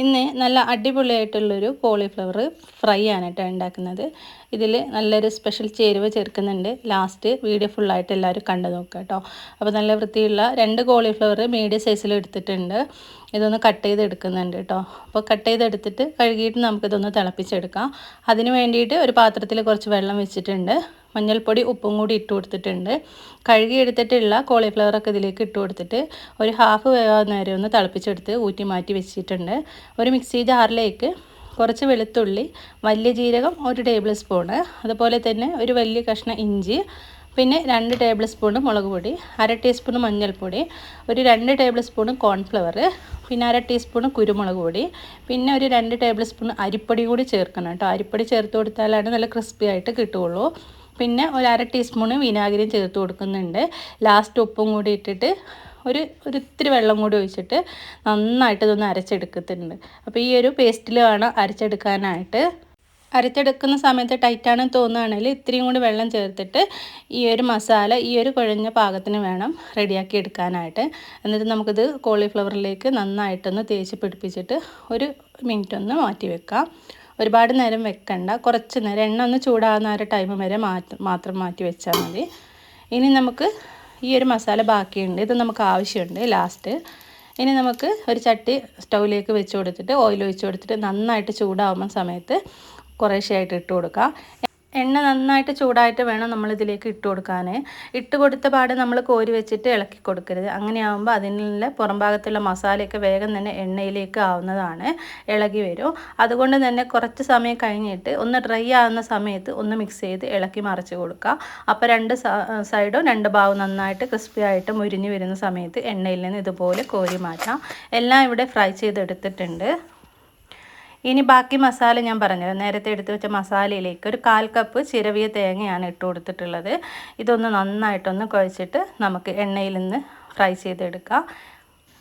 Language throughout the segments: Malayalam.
ഇന്ന് നല്ല അടിപൊളിയായിട്ടുള്ളൊരു കോളിഫ്ലവർ ഫ്രൈ ആണ് ഉണ്ടാക്കുന്നത് ഇതിൽ നല്ലൊരു സ്പെഷ്യൽ ചേരുവ ചേർക്കുന്നുണ്ട്. ലാസ്റ്റ് വീഡിയോ ഫുള്ളായിട്ട് എല്ലാവരും കണ്ടു നോക്കുക കേട്ടോ അപ്പോൾ നല്ല വൃത്തിയുള്ള രണ്ട് കോളിഫ്ലവർ മീഡിയം സൈസിൽ എടുത്തിട്ടുണ്ട്. ഇതൊന്ന് കട്ട് ചെയ്ത് എടുക്കുന്നുണ്ട് കേട്ടോ അപ്പോൾ കട്ട് ചെയ്തെടുത്തിട്ട് കഴുകിയിട്ട് നമുക്കിതൊന്ന് തിളപ്പിച്ചെടുക്കാം. അതിന് വേണ്ടിയിട്ട് ഒരു പാത്രത്തിൽ കുറച്ച് വെള്ളം വെച്ചിട്ടുണ്ട്. മഞ്ഞൾപ്പൊടി ഉപ്പും കൂടി ഇട്ട് കൊടുത്തിട്ടുണ്ട്. കഴുകി കോളിഫ്ലവർ ഒക്കെ ഇതിലേക്ക് ഇട്ട് കൊടുത്തിട്ട് ഒരു ഹാഫ് വേവാകുന്ന നേരം ഒന്ന് തിളപ്പിച്ചെടുത്ത് ഊറ്റി മാറ്റി വെച്ചിട്ടുണ്ട്. ഒരു മിക്സി ജാറിലേക്ക് കുറച്ച് വെളുത്തുള്ളി വലിയ ജീരകം ഒരു ടേബിൾ സ്പൂണ് അതുപോലെ തന്നെ ഒരു വലിയ കഷ്ണം ഇഞ്ചി പിന്നെ രണ്ട് ടേബിൾ സ്പൂൺ മുളക് പൊടി അര ടീസ്പൂൺ മഞ്ഞൾപ്പൊടി ഒരു രണ്ട് ടേബിൾ സ്പൂൺ കോൺഫ്ലവർ പിന്നെ അര ടീസ്പൂൺ കുരുമുളക് പൊടി പിന്നെ ഒരു രണ്ട് ടേബിൾ സ്പൂൺ അരിപ്പൊടി കൂടി ചേർക്കണം കേട്ടോ. അരിപ്പൊടി ചേർത്ത് കൊടുത്താലാണ് നല്ല ക്രിസ്പി ആയിട്ട് കിട്ടുകയുള്ളൂ. പിന്നെ ഒരു അര ടീസ്പൂണ് വിനാഗിരി ചേർത്ത് കൊടുക്കുന്നുണ്ട്. ലാസ്റ്റ് ഉപ്പും കൂടി ഇട്ടിട്ട് ഒരു ഒരു ഇത്തിരി വെള്ളം കൂടി ഒഴിച്ചിട്ട് നന്നായിട്ട് ഇതൊന്ന് അരച്ചെടുക്കുന്നുണ്ട് അപ്പോൾ ഈ ഒരു പേസ്റ്റിൽ വേണം അരച്ചെടുക്കാനായിട്ട്. അരച്ചെടുക്കുന്ന സമയത്ത് ടൈറ്റാണെന്ന് തോന്നുകയാണെങ്കിൽ ഇത്രയും കൂടി വെള്ളം ചേർത്തിട്ട് ഈ ഒരു മസാല ഈ ഒരു കുഴഞ്ഞ പാകത്തിന് വേണം റെഡിയാക്കി എടുക്കാനായിട്ട്. എന്നിട്ട് നമുക്കിത് കോളിഫ്ലവറിലേക്ക് നന്നായിട്ടൊന്ന് തേച്ച് പിടിപ്പിച്ചിട്ട് ഒരു മിനിറ്റ് ഒന്ന് മാറ്റി വെക്കാം. ഒരുപാട് നേരം വെക്കണ്ട. കുറച്ച് നേരം എണ്ണ ഒന്ന് ചൂടാകുന്ന ഒരു ടൈം വരെ മാത്രം മാറ്റി വെച്ചാൽ മതി. ഇനി നമുക്ക് ഈ ഒരു മസാല ബാക്കിയുണ്ട്. ഇത് നമുക്ക് ആവശ്യമുണ്ട് ലാസ്റ്റ് ഇനി നമുക്ക് ഒരു ചട്ടി സ്റ്റൗവിലേക്ക് വെച്ച് കൊടുത്തിട്ട് ഓയിൽ ഒഴിച്ച് കൊടുത്തിട്ട് നന്നായിട്ട് ചൂടാവുന്ന സമയത്ത് കുറേശ്ശെയായിട്ട് ഇട്ട് കൊടുക്കാം. എണ്ണ നന്നായിട്ട് ചൂടായിട്ട് വേണം നമ്മൾ ഇതിലേക്ക് ഇട്ട് കൊടുക്കാൻ ഇട്ട് കൊടുത്ത പാട് നമ്മൾ കോരി വെച്ചിട്ട് ഇളക്കി കൊടുക്കരുത്. അങ്ങനെയാകുമ്പോൾ അതിനുള്ള പുറം ഭാഗത്തുള്ള മസാലയൊക്കെ വേഗം തന്നെ എണ്ണയിലേക്ക് ആവുന്നതാണ്. ഇളകി വരും. അതുകൊണ്ട് തന്നെ കുറച്ച് സമയം കഴിഞ്ഞിട്ട് ഒന്ന് ഡ്രൈ ആവുന്ന സമയത്ത് ഒന്ന് മിക്സ് ചെയ്ത് ഇളക്കി മറിച്ച് കൊടുക്കുക അപ്പോൾ രണ്ട് സൈഡും രണ്ട് ഭാഗവും നന്നായിട്ട് ക്രിസ്പി ആയിട്ട് മുരിഞ്ഞ് വരുന്ന സമയത്ത് എണ്ണയിൽ നിന്ന് ഇതുപോലെ കോരി മാറ്റാം. എല്ലാം ഇവിടെ ഫ്രൈ ചെയ്തെടുത്തിട്ടുണ്ട്. ഇനി ബാക്കി മസാല ഞാൻ പറഞ്ഞത് നേരത്തെ എടുത്ത് വെച്ച മസാലയിലേക്ക് ഒരു കാൽ കപ്പ് ചിരവിയ തേങ്ങയാണ് ഇട്ട് കൊടുത്തിട്ടുള്ളത്. ഇതൊന്ന് നന്നായിട്ടൊന്ന് കുഴച്ചിട്ട് നമുക്ക് എണ്ണയിൽ നിന്ന് ഫ്രൈ ചെയ്തെടുക്കാം.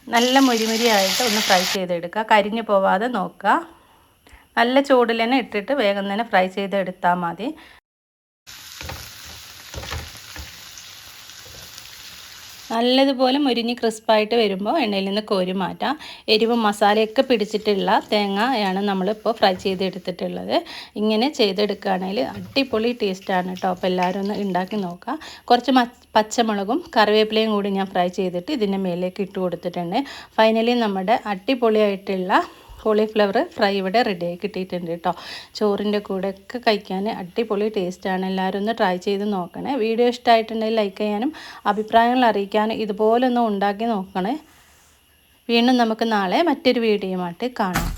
നല്ല മുരിമുരിയായിട്ട് ഒന്ന് ഫ്രൈ ചെയ്തെടുക്കുക കരിഞ്ഞു പോവാതെ നോക്കുക. നല്ല ചൂടിൽ തന്നെ ഇട്ടിട്ട് വേഗം തന്നെ ഫ്രൈ ചെയ്തെടുത്താൽ മതി. നല്ലതുപോലെ മുരിഞ്ഞ് ക്രിസ്പായിട്ട് വരുമ്പോൾ എണ്ണയിൽ നിന്ന് കോരി മാറ്റാം. എരിവും മസാലയൊക്കെ പിടിച്ചിട്ടുള്ള തേങ്ങയാണ് നമ്മളിപ്പോൾ ഫ്രൈ ചെയ്തെടുത്തിട്ടുള്ളത്. ഇങ്ങനെ ചെയ്തെടുക്കുകയാണെങ്കിൽ അടിപൊളി ടേസ്റ്റാണ് കേട്ടോ. അപ്പോൾ എല്ലാവരും ഒന്ന് ഉണ്ടാക്കി നോക്കുക. കുറച്ച് പച്ചമുളകും കറിവേപ്പിലയും കൂടി ഞാൻ ഫ്രൈ ചെയ്തിട്ട് ഇതിന്റെ മേലേക്ക് ഇട്ട് കൊടുത്തിട്ടുണ്ട്. ഫൈനലി നമ്മുടെ അടിപൊളിയായിട്ടുള്ള കോളിഫ്ലവർ ഫ്രൈ ഇവിടെ ആയി കിട്ടിയിട്ടുണ്ട് കേട്ടോ. ചോറിന്റെ കൂടെയൊക്കെ കഴിക്കാൻ അടിപൊളി ടേസ്റ്റാണ് എല്ലാവരും ഒന്ന് ട്രൈ ചെയ്ത് നോക്കണേ. വീഡിയോ ഇഷ്ടമായിട്ടുണ്ടെങ്കിൽ ലൈക്ക് ചെയ്യാനും അഭിപ്രായങ്ങൾ അറിയിക്കാനും ഇതുപോലൊന്നും ഉണ്ടാക്കി നോക്കണേ. വീണ്ടും നമുക്ക് നാളെ മറ്റൊരു വീഡിയോയുമായിട്ട് കാണാം.